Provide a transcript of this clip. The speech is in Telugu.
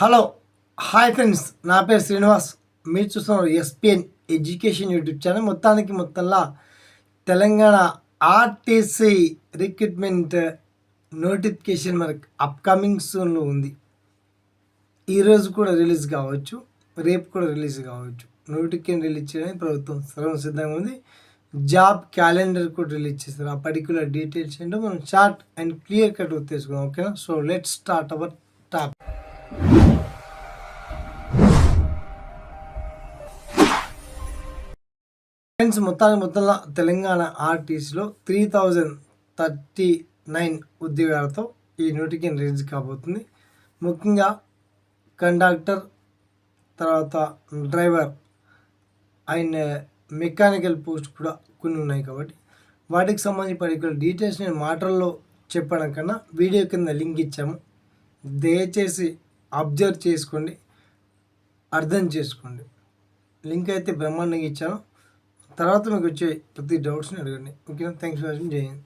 హలో హాయ్ ఫ్రెండ్స్ నా పేరు శ్రీనివాస్. మీరు చూస్తున్నారు ఎస్పిఎన్ ఎడ్యుకేషన్ యూట్యూబ్ ఛానల్. మొత్తానికి మొత్తంలో తెలంగాణ ఆర్టీసీ రిక్రూట్మెంట్ నోటిఫికేషన్ మనకు అప్కమింగ్ సూన్లో ఉంది. ఈరోజు కూడా రిలీజ్ కావచ్చు రేపు కూడా రిలీజ్ కావచ్చు. నోటిఫికేషన్ రిలీజ్ చేయడానికి ప్రభుత్వం సర్వం సిద్ధంగా ఉంది. జాబ్ క్యాలెండర్ కూడా రిలీజ్ చేస్తారు ఆ పర్టికులర్ డీటెయిల్స్ ఏంటో మనం షార్ట్ అండ్ క్లియర్ కట్ తెలుసుకుందాం. ఓకేనా? So let start our top friends మొత్తాన్ని మొత్తంలో తెలంగాణ ఆర్టీసీలో త్రీ థౌజండ్ థర్టీ నైన్ ఉద్యోగాలతో ఈ నోటిఫికేషన్ రిలీజ్ కాబోతుంది. ముఖ్యంగా కండక్టర్ తర్వాత డ్రైవర్ అండ్ మెకానికల్ పోస్ట్ కూడా కొన్ని ఉన్నాయి కాబట్టి వాటికి సంబంధించి పర్టికులర్ డీటెయిల్స్ నేను మాటల్లో చెప్పడం కన్నా వీడియో కింద లింక్ ఇచ్చాము. దయచేసి అబ్జర్వ్ చేసుకోండి అర్థం చేసుకోండి. లింక్ అయితే బ్రహ్మాండంగా ఇచ్చాను. తర్వాత మీకు వచ్చే ప్రతి డౌట్స్ని అడగండి. ఓకేనా? Thanks for watching. Jai Hind.